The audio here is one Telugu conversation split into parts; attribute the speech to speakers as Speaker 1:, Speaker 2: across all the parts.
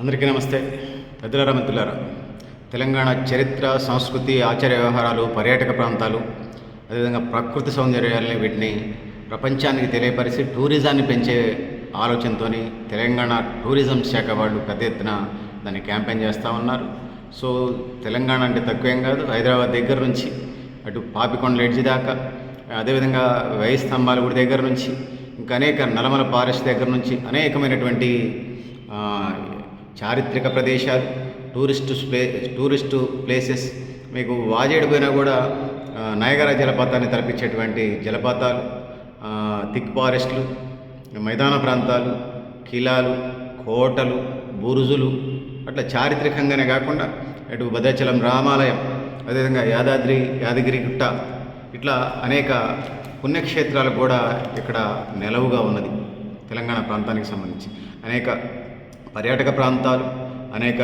Speaker 1: అందరికీ నమస్తే. పెద్దలారా మంత్రులారా తెలంగాణ చరిత్ర సంస్కృతి ఆచార వ్యవహారాలు పర్యాటక ప్రాంతాలు అదేవిధంగా ప్రకృతి సౌందర్యాలని వీటిని ప్రపంచానికి తెలియపరిచి టూరిజాన్ని పెంచే ఆలోచనతో తెలంగాణ టూరిజం శాఖ వాళ్ళు పెద్ద ఎత్తున దాన్ని క్యాంపెయిన్ చేస్తూ ఉన్నారు. సో తెలంగాణ అంటే తక్కువేం కాదు హైదరాబాద్ దగ్గర నుంచి అటు పాపికొండల ఎడ్జి దాకా అదేవిధంగా వేయి స్తంభాల గుడి దగ్గర నుంచి ఇంకా అనేక నలమల ఫారెస్ట్ దగ్గర నుంచి అనేకమైనటువంటి చారిత్రక ప్రదేశాలు టూరిస్టు ప్లే టూరిస్టు ప్లేసెస్ మీకు వాజేడు పోయినా కూడా నయగర జలపాతాన్ని తలపించేటువంటి జలపాతాలు థిక్ ఫారెస్ట్లు మైదాన ప్రాంతాలు కిలాలు కోటలు బురుజులు అట్లా చారిత్రకంగానే కాకుండా అటు భద్రాచలం రామాలయం అదేవిధంగా యాదాద్రి యాదగిరి గుట్ట ఇట్లా అనేక పుణ్యక్షేత్రాలు కూడా ఇక్కడ నెలవుగా ఉన్నది తెలంగాణ ప్రాంతానికి సంబంధించి. అనేక పర్యాటక ప్రాంతాలు అనేక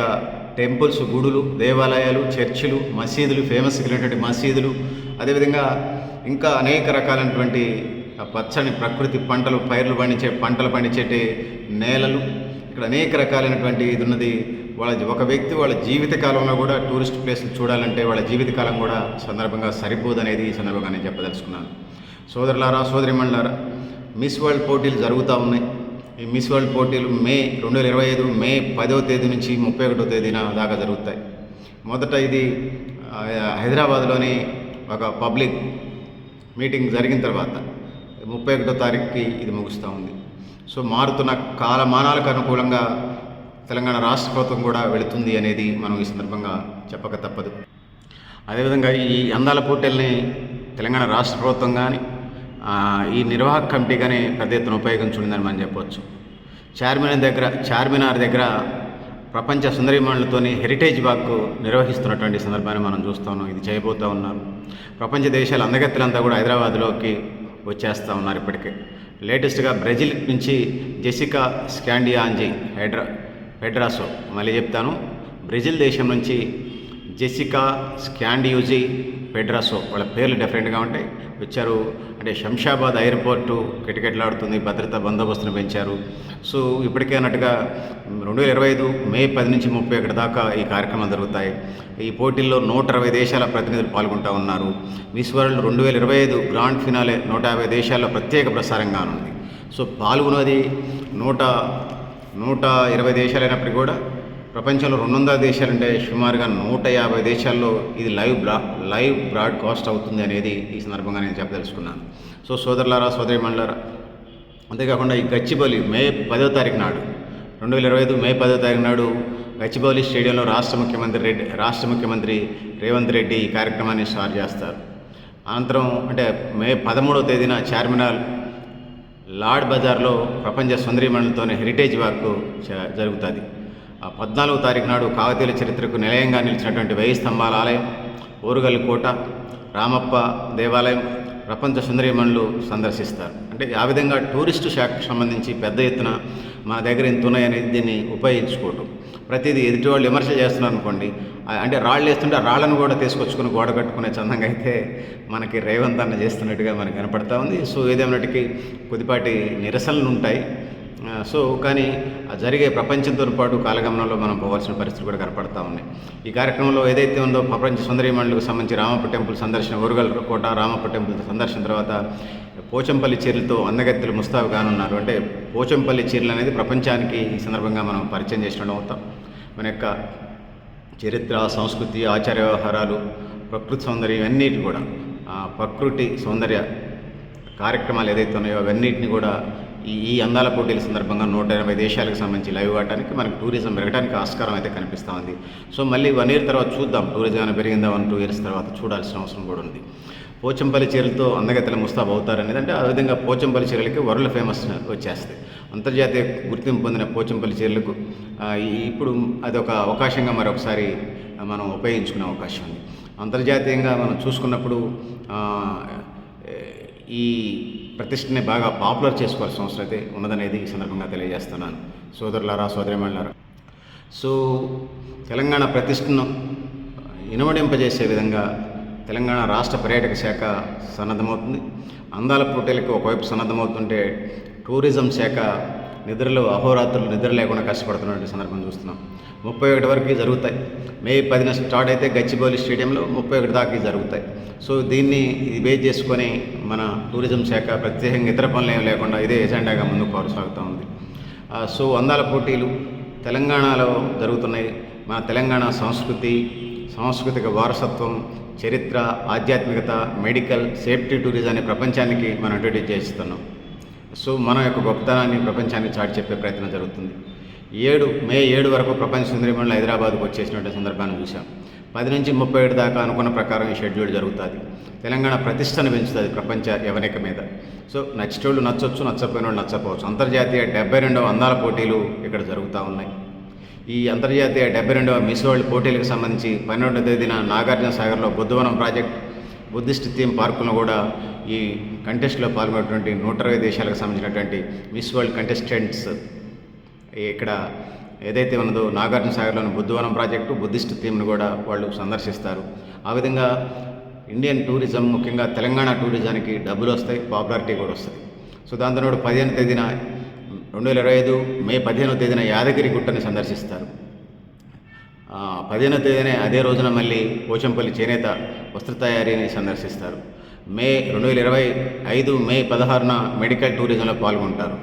Speaker 1: టెంపుల్స్ గుడులు దేవాలయాలు చర్చిలు మసీదులు ఫేమస్ అయినటువంటి మసీదులు. అదేవిధంగా ఇంకా అనేక రకాలైనటువంటి ఆ పచ్చని ప్రకృతి పంటలు పైర్లు పండించే పంటలు పండించేటి నేలలు. ఇక్కడ అనేక రకాలైనటువంటి ఇది ఉన్నది. వాళ్ళ ఒక వ్యక్తి వాళ్ళ జీవితకాలంలో కూడా టూరిస్ట్ ప్లేస్లు చూడాలంటే వాళ్ళ జీవితకాలం కూడా సందర్భంగా సరిపోదనేది ఈ సందర్భంగా నేను చెప్పదలుచుకున్నాను. సోదరులారా సోదరిమణులారా మిస్ వరల్డ్ పోటీలు జరుగుతూ ఉన్నాయి. మిస్ వరల్డ్ పోటీలు మే రెండు వేల ఇరవై ఐదు మే పదో తేదీ నుంచి ముప్పై ఒకటో తేదీన దాకా జరుగుతాయి. మొదట ఇది హైదరాబాద్లోని ఒక పబ్లిక్ మీటింగ్ జరిగిన తర్వాత ముప్పై ఒకటో తారీఖుకి ఇది ముగుస్తూ ఉంది. సో మారుతున్న కాలమానాలకు అనుకూలంగా తెలంగాణ రాష్ట్ర ప్రభుత్వం కూడా వెళుతుంది అనేది మనం ఈ సందర్భంగా చెప్పక తప్పదు. అదేవిధంగా ఈ అందాల పోటీల్ని తెలంగాణ రాష్ట్ర ప్రభుత్వం కానీ ఈ నిర్వాహక కమిటీ పెద్ద ఎత్తున ఉపయోగించుకుందని మనం చెప్పవచ్చు చార్మినార్ దగ్గర చార్మినార్ దగ్గర ప్రపంచ సుందరిమణులతోని హెరిటేజ్ వాక్ నిర్వహిస్తున్నటువంటి సందర్భాన్ని మనం చూస్తాము ఇది చేయబోతూ ఉన్నారు. ప్రపంచ దేశాల అందగత్తెలంతా కూడా హైదరాబాద్లోకి వచ్చేస్తూ ఉన్నారు ఇప్పటికే. లేటెస్ట్గా బ్రెజిల్ నుంచి జెసికా స్కాండియాంజీ హైడ్రా హెడ్రాసో మళ్ళీ చెప్తాను. బ్రెజిల్ దేశం నుంచి జెసికా స్కాండియూజీ పెడ్రాసో వాళ్ళ పేర్లు డిఫరెంట్గా ఉంటాయి. వచ్చారు. అంటే శంషాబాద్ ఎయిర్పోర్టు కిటకిటలాడుతుంది భద్రతా బందోబస్తును పెంచారు. సో ఇప్పటికే అన్నట్టుగా రెండు వేల ఇరవై ఐదు మే పది నుంచి ముప్పై ఒకటి దాకా ఈ కార్యక్రమాలు జరుగుతాయి. ఈ పోటీల్లో నూట అరవై దేశాల ప్రతినిధులు పాల్గొంటూ ఉన్నారు. మిస్ వరల్డ్ రెండు వేల ఇరవై ఐదు గ్రాండ్ ఫినాలే నూట యాభై దేశాల్లో ప్రత్యేక ప్రసారంగా ఉంది సో పాల్గొన్నది నూట నూట ఇరవై దేశాలైనప్పటికీ కూడా ప్రపంచంలో రెండు వందల దేశాలంటే సుమారుగా నూట యాభై దేశాల్లో ఇది లైవ్ బ్రా లైవ్ బ్రాడ్కాస్ట్ అవుతుంది అనేది ఈ సందర్భంగా నేను చెప్పదలుచుకున్నాను. సో సోదరులారా సోదరి మండలారా అంతేకాకుండా ఈ గచ్చిబౌలి మే పదో తారీఖు నాడు రెండు వేల ఇరవై ఐదు మే పదో తారీఖు నాడు గచ్చిబౌలి స్టేడియంలో రాష్ట్ర ముఖ్యమంత్రి రెడ్డి రాష్ట్ర ముఖ్యమంత్రి రేవంత్ రెడ్డి ఈ కార్యక్రమాన్ని స్టార్ట్ చేస్తారు. అనంతరం అంటే మే పదమూడవ తేదీన చార్మినార్ లార్డ్ బజార్లో ప్రపంచ సుందరీమణులతోనే హెరిటేజ్ వాక్ జ- జరుగుతుంది. పద్నాలుగో తారీఖు నాడు కాకతీయుల చరిత్రకు నిలయంగా నిలిచినటువంటి వెయ్యి స్తంభాల ఆలయం ఓరుగల్లు కోట రామప్ప దేవాలయం ప్రపంచ సుందరీమణులు సందర్శిస్తారు. అంటే ఆ విధంగా టూరిస్టు శాఖకు సంబంధించి పెద్ద ఎత్తున మన దగ్గర ఇంత ఉన్నాయనేది దీన్ని ఉపయోగించుకోవటం. ప్రతిదీ ఎదుటి వాళ్ళు విమర్శ చేస్తున్నారు అనుకోండి అంటే రాళ్ళు వేస్తుంటే రాళ్ళను కూడా తీసుకొచ్చుకుని గోడ కట్టుకునే చందంగా అయితే మనకి రేవంత్ అన్న చేస్తున్నట్టుగా మనకు కనపడతా ఉంది. సో ఏదేమన్నటికీ కొద్దిపాటి నిరసనలు ఉంటాయి. సో కానీ జరిగే ప్రపంచంతో పాటు కాలగమనంలో మనం పోవాల్సిన పరిస్థితులు కూడా కనపడతా ఉన్నాయి. ఈ కార్యక్రమంలో ఏదైతే ఉందో ప్రపంచ సుందరీమణులకు సంబంధించి రామప్ప టెంపుల్ సందర్శన ఓరుగల్ కోట రామప్ప టెంపుల్ సందర్శన తర్వాత పోచంపల్లి చీరలతో అందగత్తెలు ముస్తాబు కానున్నారు. అంటే పోచంపల్లి చీరలు అనేది ప్రపంచానికి ఈ సందర్భంగా మనం పరిచయం చేసిన అవుతాం. మన యొక్క చరిత్ర సంస్కృతి ఆచార వ్యవహారాలు ప్రకృతి సౌందర్యం ఇవన్నిటి కూడా ప్రకృతి సౌందర్య కార్యక్రమాలు ఏదైతే ఉన్నాయో అవన్నిటిని కూడా ఈ అందాల పోటీల సందర్భంగా నూట ఎనభై దేశాలకు సంబంధించి లైవ్ ఆడటానికి మనకు టూరిజం పెరగడానికి ఆస్కారం అయితే కనిపిస్తూ ఉంది. సో మళ్ళీ వన్ ఇయర్ తర్వాత చూద్దాం. టూరిజం ఏమైనా పెరిగిందా? వన్ టూ ఇయర్స్ తర్వాత చూడాల్సిన అవసరం కూడా ఉంది. పోచంపల్లి చీరలతో అందగతల ముస్తాబ్ అవుతారనేది అంటే ఆ విధంగా పోచంపల్లి చీరలకి వరల్డ్ ఫేమస్ వచ్చేస్తాయి. అంతర్జాతీయ గుర్తింపు పొందిన పోచంపల్లి చీరలకు ఇప్పుడు అది ఇప్పుడు అదొక అవకాశంగా మరొకసారి మనం ఉపయోగించుకునే అవకాశం ఉంది. అంతర్జాతీయంగా మనం చూసుకున్నప్పుడు ఈ ప్రతిష్టని బాగా పాపులర్ చేసుకోవాల్సిన అవసరం అయితే ఉన్నదనేది ఈ సందర్భంగా తెలియజేస్తున్నాను. సోదరులారా సోదరిమణులారా సో తెలంగాణ ప్రతిష్టను ఇనుమడింపజేసే విధంగా తెలంగాణ రాష్ట్ర పర్యాటక శాఖ సన్నద్ధమవుతుంది. అందాల పోటీలకు ఒకవైపు సన్నద్ధమవుతుంటే టూరిజం శాఖ నిద్రలో అహోరాత్రులు నిద్ర లేకుండా కష్టపడుతున్నటువంటి సందర్భం చూస్తున్నాం. ముప్పై ఒకటి వరకు జరుగుతాయి. మే పదిన స్టార్ట్ అయితే గచ్చిబౌలి స్టేడియంలో ముప్పై ఒకటి దాకా జరుగుతాయి. సో దీన్ని ఇది బేస్ చేసుకొని మన టూరిజం శాఖ ప్రత్యేకంగా ఇతర పనులు ఏం లేకుండా ఇదే ఎజెండాగా ముందుకు కొనసాగుతూ ఉంది. సో అందాల పోటీలు తెలంగాణలో జరుగుతున్నాయి. మన తెలంగాణ సంస్కృతి సాంస్కృతిక వారసత్వం చరిత్ర ఆధ్యాత్మికత మెడికల్ సేఫ్టీ టూరిజం అనే ప్రపంచానికి మనం ఇంట్రడ్యూస్ చేస్తున్నాం. సో మన యొక్క గొప్పతనాన్ని ప్రపంచానికి చాటి చెప్పే ప్రయత్నం జరుగుతుంది. ఏడు మే ఏడు వరకు ప్రపంచ సుందరిమండలి హైదరాబాద్కు వచ్చేసినటువంటి సందర్భాన్ని చూసాం పది నుంచి ముప్పై ఏడు దాకా అనుకున్న ప్రకారం ఈ షెడ్యూల్ జరుగుతుంది. తెలంగాణ ప్రతిష్టను పెంచుతుంది ప్రపంచ యవనిక మీద. సో నచ్చేటోళ్ళు నచ్చొచ్చు నచ్చపోయిన వాళ్ళు నచ్చపోవచ్చు అంతర్జాతీయ డెబ్బై రెండవ అందాల పోటీలు ఇక్కడ జరుగుతూ ఉన్నాయి. ఈ అంతర్జాతీయ డెబ్బై రెండవ మిస్ వరల్డ్ పోటీలకు సంబంధించి పన్నెండవ తేదీన నాగార్జున సాగర్లో బుద్ధవనం ప్రాజెక్ట్ బుద్ధిస్ట్ థీమ్ పార్కులను కూడా ఈ కంటెస్ట్లో పాల్గొన్నటువంటి నూట ఇరవై దేశాలకు సంబంధించినటువంటి మిస్ వరల్డ్ కంటెస్టెంట్స్ ఇక్కడ ఏదైతే ఉన్నదో నాగార్జున సాగర్లోని బుద్ధవనం ప్రాజెక్టు బుద్ధిస్ట్ థీమ్ను కూడా వాళ్ళు సందర్శిస్తారు. ఆ విధంగా ఇండియన్ టూరిజం ముఖ్యంగా తెలంగాణ టూరిజానికి డబ్బులు వస్తాయి పాపులారిటీ కూడా వస్తుంది. సో దాంతో పాటు పదిహేను తేదీన రెండు వేల ఇరవై ఐదు మే పదిహేనవ తేదీన యాదగిరి గుట్టని సందర్శిస్తారు. పదిహేనవ పదిహేనో తేదీనే అదే రోజున మళ్ళీ పోచంపల్లి చేనేత వస్త్ర తయారీని సందర్శిస్తారు. మే రెండు వేల ఇరవై ఐదు మే పదహారున మెడికల్ టూరిజంలో పాల్గొంటారు.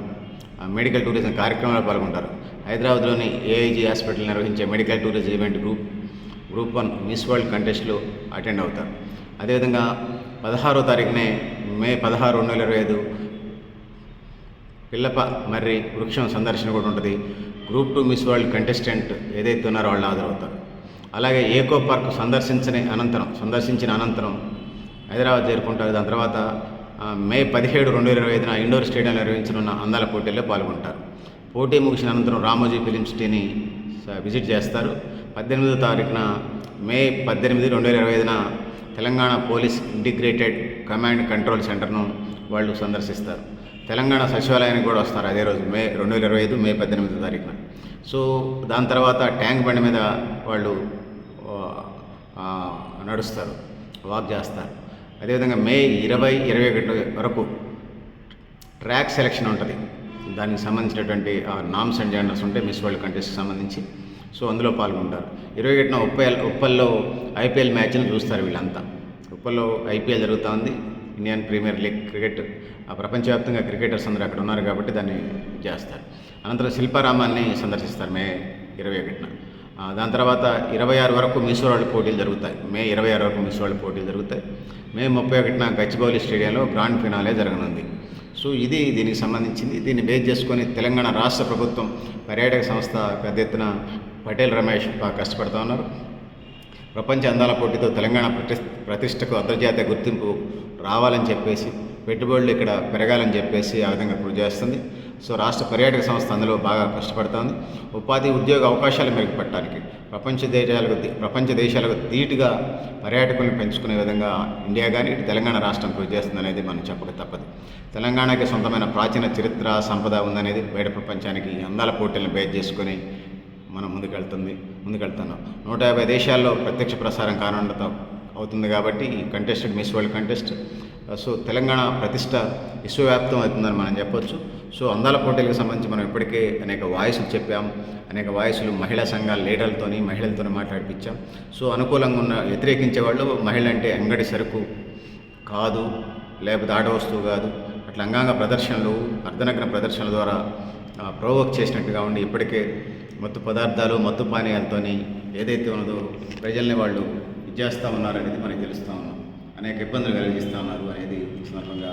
Speaker 1: ఆ మెడికల్ టూరిజం కార్యక్రమంలో పాల్గొంటారు. హైదరాబాద్లోని ఏఐజీ హాస్పిటల్ నిర్వహించే medical tourism event group group one miss world కంటెస్ట్లో attend అవుతారు. అదేవిధంగా పదహారో తారీఖునే మే పదహారు రెండు వేల ఇరవై ఐదు పిల్లప మర్రి వృక్షం సందర్శన కూడా ఉంటుంది. Group two miss world contestant ఏదైతే ఉన్నారో వాళ్ళు హాజరవుతారు. అలాగే ఏకో పార్క్ సందర్శించని అనంతరం సందర్శించిన అనంతరం హైదరాబాద్ చేరుకుంటారు దాని తర్వాత మే పదిహేడు రెండు వేల ఇరవై ఐదున ఇండోర్ స్టేడియంలో నిర్వహించనున్న అందాల పోటీల్లో పాల్గొంటారు. పోటీ ముగిసిన అనంతరం రామోజీ ఫిలిం సిటీని విజిట్ చేస్తారు. పద్దెనిమిదో తారీఖున మే పద్దెనిమిది రెండు వేల ఇరవై ఐదున Telangana police integrated command control సెంటర్ను వాళ్ళు సందర్శిస్తారు. తెలంగాణ సచివాలయానికి కూడా వస్తారు అదే రోజు మే రెండు వేల ఇరవై ఐదు మే పద్దెనిమిదో తారీఖున. సో దాని తర్వాత ట్యాంక్ బండి మీద వాళ్ళు నడుస్తారు వాక్ చేస్తారు. అదేవిధంగా మే ఇరవై ఇరవై ఒకటి వరకు ట్రాక్ సెలక్షన్ ఉంటుంది. దానికి సంబంధించినటువంటి నామ్స్ అండ్ జెండర్స్ ఉంటే మిస్ వరల్డ్ కంటెస్ట్కి సంబంధించి. సో అందులో పాల్గొంటారు. ఇరవై ఒకటిన ఉప్పల్ ఉప్పల్లో ఐపీఎల్ మ్యాచ్ని చూస్తారు వీళ్ళంతా. ఉప్పల్లో ఐపీఎల్ జరుగుతూ ఉంది. ఇండియన్ ప్రీమియర్ లీగ్ క్రికెట్ ఆ ప్రపంచవ్యాప్తంగా క్రికెటర్స్ అందరూ అక్కడ ఉన్నారు కాబట్టి దాన్ని చేస్తారు. అనంతరం శిల్పారామాన్ని సందర్శిస్తారు మే ఇరవై ఒకటిన దాని తర్వాత ఇరవై ఆరు వరకు మిస్ పోటీలు జరుగుతాయి. మే ఇరవై ఆరు వరకు మిస్ వరల్డ్ పోటీలు జరుగుతాయి. మే ముప్పై ఒకటిన గచ్చిబౌలి స్టేడియంలో గ్రాండ్ ఫినాలే జరగనుంది. సో ఇది దీనికి సంబంధించింది. దీన్ని బేస్ చేసుకొని తెలంగాణ రాష్ట్ర ప్రభుత్వం పర్యాటక సంస్థ పెద్ద ఎత్తున పటేల్ రమేష్ బాగా కష్టపడుతూ ఉన్నారు. ప్రపంచ అందాల పోటీతో తెలంగాణ ప్రతిష్ ప్రతిష్టకు అంతర్జాతీయ గుర్తింపు రావాలని చెప్పేసి పెట్టుబడులు ఇక్కడ పెరగాలని చెప్పేసి ఆ విధంగా కృషి చేస్తుంది. సో రాష్ట్ర పర్యాటక సంస్థ అందులో బాగా కష్టపడుతోంది. ఉపాధి ఉద్యోగ అవకాశాలు మెరుగుపడటానికి ప్రపంచ దేశాలకు ప్రపంచ దేశాలకు ధీటుగా పర్యాటకులను పెంచుకునే విధంగా ఇండియా కానీ ఇటు తెలంగాణ రాష్ట్రం కృషి చేస్తుంది అనేది మనం చెప్పక తప్పదు. తెలంగాణకి సొంతమైన ప్రాచీన చరిత్ర సంపద ఉందనేది బయట ప్రపంచానికి అందాల పోటీలను బేస్ చేసుకొని మనం ముందుకెళ్తుంది ముందుకెళ్తున్నాం. నూట యాభై దేశాల్లో ప్రత్యక్ష ప్రసారం కానుండటం అవుతుంది కాబట్టి ఈ contested miss world contest Uh, so Telangana ప్రతిష్ట విశ్వవ్యాప్తం అవుతుందని మనం చెప్పొచ్చు. సో అందాల పోటీలకు సంబంధించి మనం ఇప్పటికే అనేక వాయిస్లు చెప్పాం. అనేక వాయిస్లు మహిళా సంఘాల లీడర్లతోని మహిళలతోని మాట్లాడిపించాం. సో అనుకూలంగా ఉన్న వ్యతిరేకించే వాళ్ళు మహిళ అంటే అంగడి సరుకు కాదు లేకపోతే ఆట వస్తువు కాదు. అట్లా అంగాంగ ప్రదర్శనలు అర్ధనగ్న ప్రదర్శనల ద్వారా ప్రోవోక్ చేసినట్టుగా ఉండి ఇప్పటికే మత్తు పదార్థాలు మత్తు పానీయాలతోని ఏదైతే ఉన్నదో ప్రజల్ని వాళ్ళు ఇది ఉన్నారనేది మనకి తెలుస్తూ ఉన్నాం అనేక ఇబ్బందులు కలిగిస్తూ ఉన్నారు అనేది సందర్భంగా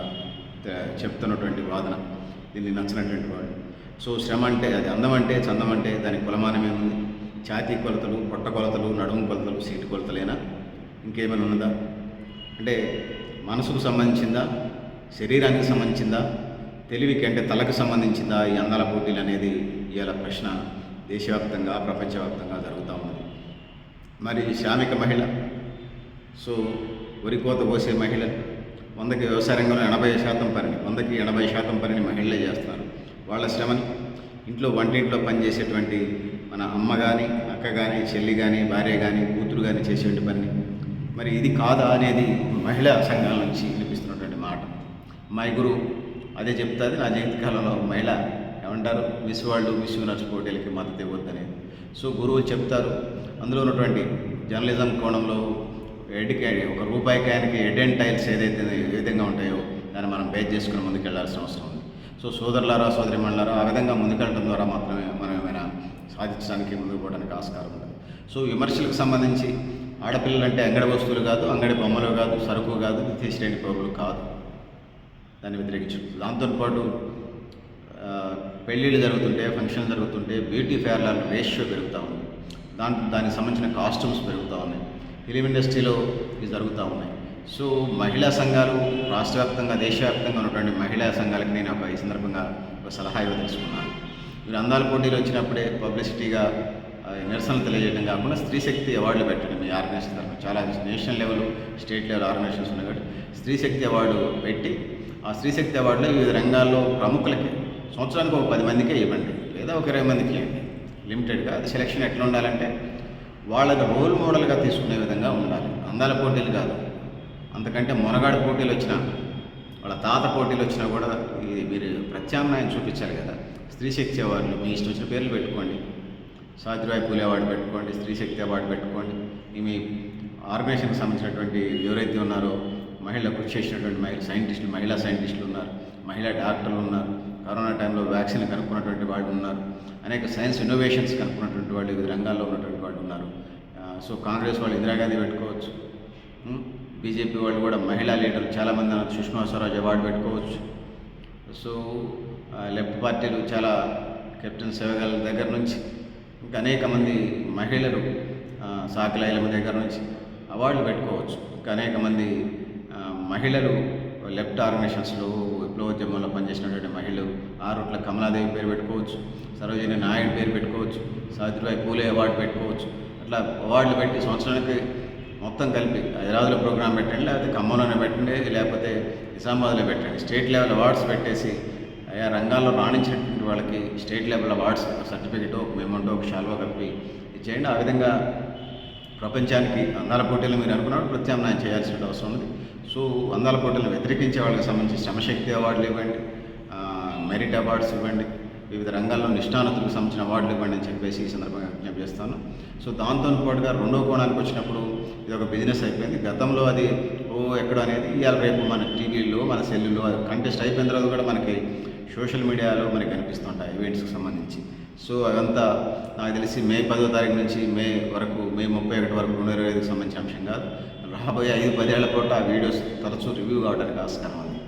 Speaker 1: చెప్తున్నటువంటి వాదన. దీన్ని నచ్చినటువంటి వాడు. సో శ్రమ అంటే అది అందం అంటే చందం అంటే దాని కులమానమే ఉంది. ఛాతీ కొలతలు పొట్ట కొలతలు నడుము కొలతలు సీటు కొలతలేనా? ఇంకేమైనా ఉన్నదా? అంటే మనసుకు సంబంధించిందా? శరీరానికి సంబంధించిందా? తెలివికి అంటే తలకు సంబంధించిందా? ఈ అందాల పోటీలు అనేది ఇవాళ ప్రశ్న దేశవ్యాప్తంగా ప్రపంచవ్యాప్తంగా జరుగుతూ ఉన్నది. మరి శ్రామిక మహిళ. సో వరి కోత పోసే మహిళలు వందకి వ్యవసాయ రంగంలో ఎనభై శాతం పనిని వందకి ఎనభై శాతం పనిని మహిళలే చేస్తున్నారు వాళ్ళ శ్రమని ఇంట్లో వంటింట్లో పనిచేసేటువంటి మన అమ్మ కానీ అక్క కానీ చెల్లి కానీ భార్య కానీ కూతురు కానీ చేసేటువంటి పని మరి ఇది కాదా అనేది మహిళా సంఘాల నుంచి వినిపిస్తున్నటువంటి మాట. మా గురువు అదే చెప్తుంది నా జీవితకాలంలో మహిళ ఏమంటారు? మిస్ వరల్డ్ మిస్ యూనివర్స్ పోటీలకి మద్దతు ఇవ్వద్దని సో గురువులు చెప్తారు అందులో ఉన్నటువంటి జర్నలిజం కోణంలో ఎడ్కి ఒక రూపాయి క్యాన్కి ఎడ్ అండ్ టైల్స్ ఏదైతే ఏ విధంగా ఉంటాయో దాన్ని మనం బేస్ చేసుకుని ముందుకెళ్ళాల్సిన అవసరం ఉంది. సో సోదరులారా సోదరి ఆ విధంగా ముందుకెళ్ళడం ద్వారా మాత్రమే మనం ఏమైనా సాధించడానికి ముందుకు పోవడానికి ఆస్కారం ఉంది. సో విమర్శలకు సంబంధించి ఆడపిల్లలు అంటే అంగడి వస్తువులు కాదు అంగడి బొమ్మలు కాదు సరుకు కాదు తీసిరేని పౌరులు కాదు. దాన్ని వ్యతిరేకించు దాంతోపాటు పెళ్ళిళ్ళు జరుగుతుంటే ఫంక్షన్లు జరుగుతుంటే బ్యూటీ ఫేర్ల రేషియో పెరుగుతూ ఉంది. దాంట్లో దానికి సంబంధించిన కాస్ట్యూమ్స్ పెరుగుతూ ఉన్నాయి. ఫిలిం ఇండస్ట్రీలో ఇవి జరుగుతూ ఉన్నాయి. సో మహిళా సంఘాలు రాష్ట్ర వ్యాప్తంగా దేశవ్యాప్తంగా ఉన్నటువంటి మహిళా సంఘాలకి నేను ఒక ఈ సందర్భంగా ఒక సలహా ఇవ్వదలుచుకున్నాను. మీరు అందాల పోటీలు వచ్చినప్పుడే పబ్లిసిటీగా నిరసనలు తెలియజేయడం కాకుండా స్త్రీ శక్తి అవార్డులు పెట్టండి మీ ఆర్గనైజేషన్ తరఫున. చాలా national level state level organizations ఉన్నాయి కాబట్టి స్త్రీ శక్తి అవార్డు పెట్టి ఆ స్త్రీ శక్తి అవార్డులో వివిధ రంగాల్లో ప్రముఖులకి సంవత్సరానికి ఒక పది మందికే ఇవ్వండి. లేదా ఒక ఇరవై మందికి ఇవ్వండి. లిమిటెడ్గా అది సెలక్షన్ ఎట్లా ఉండాలంటే వాళ్ళని రోల్ మోడల్గా తీసుకునే విధంగా ఉండాలి. అందాల పోటీలు కాదు. అంతకంటే మొనగాడు పోటీలు వచ్చినా వాళ్ళ తాత పోటీలు వచ్చినా కూడా ఇది మీరు ప్రత్యామ్నాయం చూపించాలి కదా. స్త్రీ శక్తి అవార్డులు మీ ఇష్టం వచ్చిన పేర్లు పెట్టుకోండి. సావిత్రిబాయి పూలే అవార్డు పెట్టుకోండి స్త్రీ శక్తి అవార్డు పెట్టుకోండి. మీ ఆర్గనైజేషన్కి సంబంధించినటువంటి ఎవరైతే ఉన్నారో మహిళ కృషి చేసినటువంటి మహిళ సైంటిస్టులు మహిళా సైంటిస్టులు ఉన్నారు మహిళా డాక్టర్లు ఉన్నారు కరోనా టైంలో వ్యాక్సిన్ కనుక్కున్నటువంటి వాళ్ళు ఉన్నారు. అనేక సైన్స్ ఇన్నోవేషన్స్ కనుక్కున్నటువంటి వాళ్ళు వివిధ రంగాల్లో ఉన్నటువంటి వాళ్ళు ఉన్నారు. సో కాంగ్రెస్ వాళ్ళు ఇందిరాగాంధీ పెట్టుకోవచ్చు. బీజేపీ వాళ్ళు కూడా మహిళా లీడర్లు చాలామంది సుష్మా స్వరాజ్ అవార్డు పెట్టుకోవచ్చు. సో లెఫ్ట్ పార్టీలు చాలా కెప్టెన్ సేవగల దగ్గర నుంచి ఇంకా అనేక మంది మహిళలు సాకిలాయలమ్మ దగ్గర నుంచి అవార్డులు పెట్టుకోవచ్చు. ఇంకా అనేక మంది మహిళలు లెఫ్ట్ ఆర్గనైజేషన్స్లో ఉద్యమంలో పనిచేసినటువంటి మహిళలు ఆ రూట్ల కమలాదేవి పేరు పెట్టుకోవచ్చు సరోజిని నాయుడు పేరు పెట్టుకోవచ్చు సావిత్రిబాయి పూలే అవార్డు పెట్టుకోవచ్చు. అట్లా అవార్డులు పెట్టి సంవత్సరానికి మొత్తం కలిపి హైదరాబాద్లో ప్రోగ్రామ్ పెట్టండి లేకపోతే ఖమ్మంలోనే పెట్టండి లేకపోతే నిజామాబాద్లో పెట్టండి. స్టేట్ లెవెల్ అవార్డ్స్ పెట్టేసి ఆయా రంగాల్లో రాణించినటువంటి వాళ్ళకి స్టేట్ లెవెల్ అవార్డ్స్ సర్టిఫికేట్ ఒక మేమంటో ఒక షాల్వా కలిపి ఇచ్చేయండి. ఆ విధంగా ప్రపంచానికి అందాల పోటీలు మీరు అనుకున్నప్పుడు ప్రత్యామ్నాయం చేయాల్సిన అవసరం ఉంది. సో అందాల కోట్లను వ్యతిరేకించే వాళ్ళకి సంబంధించి శ్రమశక్తి అవార్డులు ఇవ్వండి మెరిట్ అవార్డ్స్ ఇవ్వండి వివిధ రంగాల్లో నిష్ణానతులకు సంబంధించిన అవార్డులు ఇవ్వండి అని చెప్పేసి ఈ సందర్భంగా విజ్ఞప్తి చేస్తాను. సో దాంతో పాటుగా రెండో కోణానికి వచ్చినప్పుడు ఇది ఒక బిజినెస్ అయిపోయింది. గతంలో అది ఓ ఎక్కడ అనేది ఇవాళ రేపు మన టీవీలో మన సెల్లులో కంటెస్ట్ అయిపోయిన తర్వాత కూడా మనకి సోషల్ మీడియాలో మనకి కనిపిస్తుంటాయి ఈవెంట్స్కి సంబంధించి. సో అదంతా నాకు తెలిసి మే పదో తారీఖు నుంచి మే వరకు మే ముప్పై ఒకటి వరకు రెండు ఇరవై ఐదుకి సంబంధించిన అంశం కాదు. రాబోయే ఐదు పదేళ్ళ పూట ఆ వీడియోస్ తరచూ రివ్యూ కావడానికి ఆస్కారం ఉంది.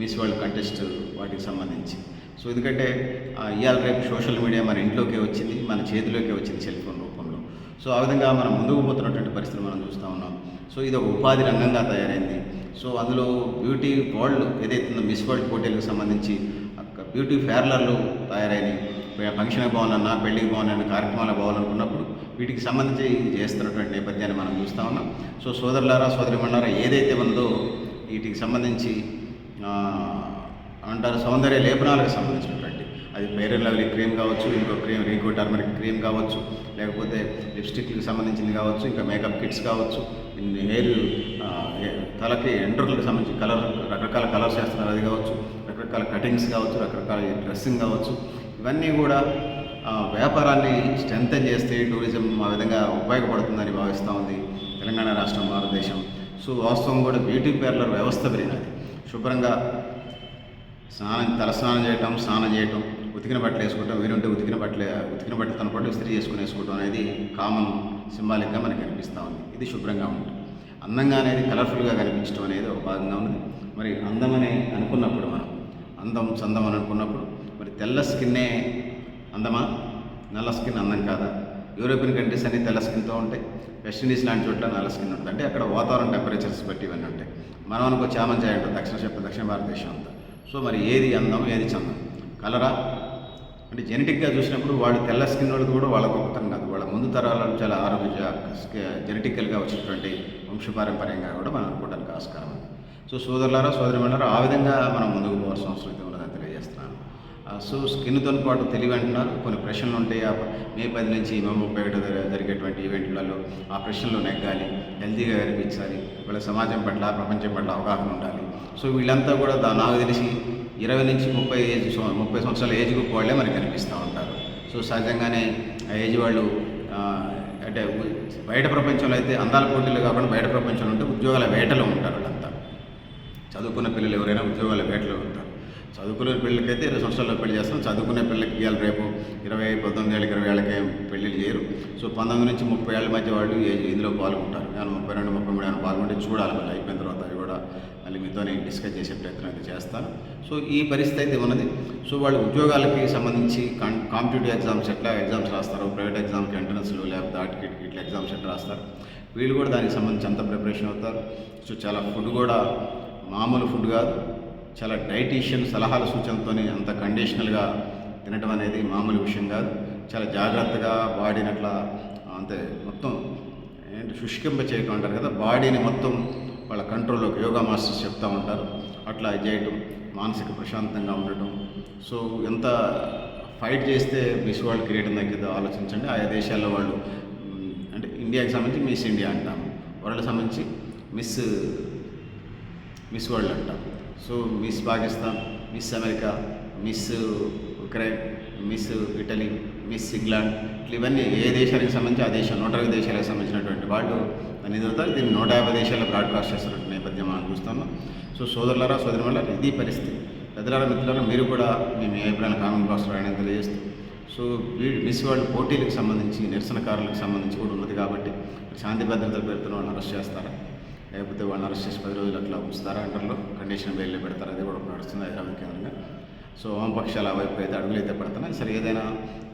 Speaker 1: మిస్ వరల్డ్ కంటెస్ట్ వాటికి సంబంధించి. సో ఎందుకంటే ఇవాళ రేపు సోషల్ మీడియా మన ఇంట్లోకే వచ్చింది మన చేతిలోకే వచ్చింది సెల్ ఫోన్ రూపంలో. సో ఆ విధంగా మనం ముందుకు పోతున్నటువంటి పరిస్థితులు మనం చూస్తూ ఉన్నాం. సో ఇది ఒక ఉపాధి రంగంగా తయారైంది. సో అందులో బ్యూటీ వరల్డ్ ఏదైతుందో మిస్ వరల్డ్ పోటీలకు సంబంధించి బ్యూటీ ఫేర్లర్లు తయారైనవి ఫంక్షన్కి బాగున్నా పెళ్ళికి బాగున్నా కార్యక్రమాలు బాగాలనుకున్నప్పుడు వీటికి సంబంధించి చేస్తున్నటువంటి నేపథ్యాన్ని మనం చూస్తూ ఉన్నాం. సో సోదరులారా సోదరిమణారా ఏదైతే ఉందో వీటికి సంబంధించి అంటారు సౌందర్య లేపనాలకు సంబంధించినటువంటి అది ఫెయిర్ లవ్లీ క్రీమ్ కావచ్చు ఇంకో క్రీమ్ ఇంకో టర్మరిక్ క్రీమ్ కావచ్చు లేకపోతే లిప్స్టిక్కి సంబంధించింది కావచ్చు ఇంకా మేకప్ కిట్స్ కావచ్చు హెయిర్ తలకి ఎంట్రుకలకు సంబంధించి కలర్ రకరకాల కలర్స్ వేస్తున్నారు అది కావచ్చు రకరకాల కటింగ్స్ కావచ్చు రకరకాల డ్రెస్సింగ్ కావచ్చు ఇవన్నీ కూడా వ్యాపారాన్ని స్ట్రెంగ్తన్ చేస్తే టూరిజం ఆ విధంగా ఉపయోగపడుతుందని భావిస్తూ ఉంది తెలంగాణ రాష్ట్రం భారతదేశం. సో వాస్తవం కూడా బ్యూటీ పార్లర్ వ్యవస్థ పెరిగినది. శుభ్రంగా స్నానం తల స్నానం చేయటం స్నానం చేయటం ఉతికిన బట్టలు వేసుకోవటం వీరుంటే ఉతికిన బట్టలు ఉతికిన బట్టలతో పాటు స్త్రీ చేసుకుని వేసుకోవటం అనేది కామన్ సింబాలిక్గా మనకి కనిపిస్తూ ఉంది. ఇది శుభ్రంగా ఉంటుంది. అందంగా అనేది కలర్ఫుల్గా కనిపించడం అనేది ఒక భాగంగా ఉంది మరి అందం అని అనుకున్నప్పుడు మనం అందం చందం అని అనుకున్నప్పుడు మరి తెల్ల స్కిన్నే అందమా? నల్ల స్కిన్ అందం కాదా? యూరోపియన్ కంట్రీస్ అన్ని తెల్ల స్కిన్తో ఉంటాయి. వెస్ట్ ఇండీస్ లాంటి చోట్ల నల్ల స్కిన్ ఉంటుంది. అంటే అక్కడ వాతావరణ టెంపరేచర్స్ బట్టి ఇవన్నీ ఉంటాయి. మనం అనుకో చామంచాయ ఉంటుంది. దక్షిణ చెప్ప దక్షిణ భారతదేశం అంతా. సో మరి ఏది అందం ఏది చందం? కలరా? అంటే జెనెటిక్గా చూసినప్పుడు వాళ్ళు తెల్ల స్కిన్ వాళ్ళకి కూడా వాళ్ళకు గొప్పతనం కాదు. వాళ్ళ ముందు తరాలలో చాలా ఆరోగ్య జెనెటికల్గా వచ్చినటువంటి వంశపారంపర్యంగా కూడా మనం అనుకోవడానికి ఆస్కారం ఉంది. సో సోదరులారా సోదరిమణారా ఆ విధంగా మనం ముందుకు పోవాల్సిన అవసరం అయితే ఉన్నదని తెలియజేస్తున్నాను ఆ, సో స్కిన్తో పాటు తెలివి అంటున్నారు. కొన్ని ప్రశ్నలు ఉంటాయి. ఆ మే పది నుంచి మే ముప్పై ఒకటో జరిగేటువంటి ఈవెంట్లలో ఆ ప్రశ్నలు నెగ్గాలి. హెల్తీగా కనిపించాలి. వాళ్ళ సమాజం పట్ల ప్రపంచం పట్ల అవగాహన ఉండాలి. సో వీళ్ళంతా కూడా నాకు తెలిసి ఇరవై నుంచి ముప్పై ఏజ్ ముప్పై సంవత్సరాల ఏజ్ గ్రూప్ వాళ్ళే మనకి కనిపిస్తూ ఉంటారు. సో సహజంగానే ఆ ఏజ్ వాళ్ళు అంటే బయట ప్రపంచంలో అయితే అందాల పోటీలు కాకుండా బయట ప్రపంచంలో ఉంటే ఉద్యోగాల వేటలో ఉంటారు వాళ్ళంతా. చదువుకున్న పిల్లలు ఎవరైనా ఉద్యోగాల వేటలో ఉంటారు. చదువుకునే పిల్లలకైతే ఇరవై సంవత్సరాల్లో పెళ్ళి చేస్తాం. చదువుకునే పిల్లలకి ఇవాళ రేపు ఇరవై పంతొమ్మిది ఏళ్ళకి ఇరవై ఏళ్ళకి పెళ్ళిళ్ళు చేయరు. సో పంతొమ్మిది నుంచి ముప్పై ఏళ్ళ మధ్య వాళ్ళు ఇందులో పాల్గొంటారు? కానీ ముప్పై రెండు ముప్పై మూడు ఏమైనా పాల్గొంటే చూడాలి మళ్ళీ. అయిపోయిన తర్వాత అవి కూడా మళ్ళీ మీతో నేను డిస్కస్ చేసే ప్రయత్నం అయితే చేస్తాను. సో ఈ పరిస్థితి అయితే ఉన్నది. సో వాళ్ళు ఉద్యోగాలకి సంబంధించి కాం కాంపిటేటివ్ ఎగ్జామ్స్ ఎట్లా ఎగ్జామ్స్ రాస్తారు ప్రైవేట్ ఎగ్జామ్కి ఎంట్రన్స్లు లేకపోతే ఆర్టికెట్ ఇట్లా ఎగ్జామ్స్ ఎట్లా రాస్తారు? వీళ్ళు కూడా దానికి సంబంధించి అంత ప్రిపరేషన్ అవుతారు. సో చాలా ఫుడ్ కూడా మామూలు ఫుడ్ కాదు. చాలా డైటీషియన్ సలహాల సూచనతోనే అంత కండిషనల్గా తినటం అనేది మామూలు విషయం కాదు. చాలా జాగ్రత్తగా బాడీని అట్లా అంతే మొత్తం ఏంటి శుష్కింప చేయటం అంటారు కదా బాడీని మొత్తం వాళ్ళ కంట్రోల్లోకి యోగా మాస్టర్స్ చెప్తూ ఉంటారు. అట్లా చేయటం మానసిక ప్రశాంతంగా ఉండటం. సో ఎంత ఫైట్ చేస్తే మిస్ వరల్డ్ క్రియేట్ తగ్గిద్దో ఆలోచించండి. ఆయా దేశాల్లో వాళ్ళు అంటే ఇండియాకి సంబంధించి మిస్ ఇండియా అంటాము. వరల్డ్ సంబంధించి మిస్ మిస్ వరల్డ్ అంటాము. So miss Pakistan miss America miss Ukraine miss Italy miss England ఇట్లా ఇవన్నీ ఏ దేశానికి సంబంధించి ఆ దేశం నూట ఇరవై దేశాలకు సంబంధించినటువంటి వాళ్ళు దాన్ని ఎదుగుతారు దీన్ని నూట యాభై దేశాల్లో బ్రాడ్కాస్ట్ చేస్తున్నట్టు నేపథ్యం మనం చూస్తున్నాం. సో సోదరులారా సోదరు వల్ల ఇది పరిస్థితి. పెద్దలారా మిత్రులారా మీరు కూడా మేము ఏ అభిప్రాయాలు కామెంట్ బాక్స్లో రాయడం తెలియజేస్తాం. సో వీ- మిస్ వరల్డ్ పోటీలకు సంబంధించి నిరసనకారులకు సంబంధించి కూడా ఉన్నది కాబట్టి శాంతి భద్రతల పేరుతో వాళ్ళని అరెస్ట్ చేస్తారా? లేకపోతే వాళ్ళని అరెస్ట్ చేసి పది రోజులు అట్లా ఉంచుతారా అంటారు. కండిషన్ బెయిల్లో పెడతారు. అది కూడా నడుస్తుంది హైదరాబాద్ కేంద్రంగా. సో వామపక్షాల వైపు అయితే అడుగులు అయితే పడుతున్నాయి. సరే ఏదైనా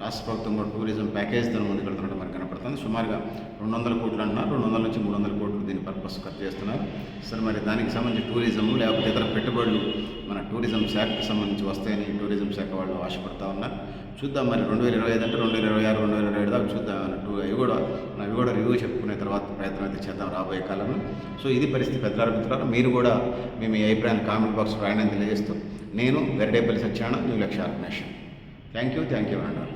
Speaker 1: రాష్ట్ర ప్రభుత్వం కూడా టూరిజం ప్యాకేజ్తో ముందుకు వెళ్తున్నట్టు మనకు కనపడుతుంది. సుమారుగా రెండు వందల కోట్లు అంటున్నారు. రెండు వందల నుంచి మూడు వందల కోట్లు దీని పర్పస్ ఖర్చు చేస్తున్నారు. సరే మరి దానికి సంబంధించి టూరిజం లేకపోతే ఇతర పెట్టుబడులు మన టూరిజం శాఖకు సంబంధించి వస్తాయని టూరిజం శాఖ వాళ్ళు ఆశపడతా ఉన్నారు. చూద్దాం మరి రెండు వేల ఇరవై ఐదు అంటే రెండు వేల ఇరవై ఆరు రెండు వేల ఇరవై ఏడు దాకా చూద్దాం అన్నట్టు అవి కూడా అవి కూడా రివ్యూ చెప్పుకునే తర్వాత ప్రయత్నం అయితే చేద్దాం రాబోయే కాలంలో. సో ఇది పరిస్థితి పెద్దలారు మిత్రులారు మీరు కూడా మీ మీ అభిప్రాయాన్ని కామెంట్ బాక్స్ రాయడం తెలియజేస్తూ నేను Veradepalli Satyana new Lakshya organization thank you thank you అన్నారు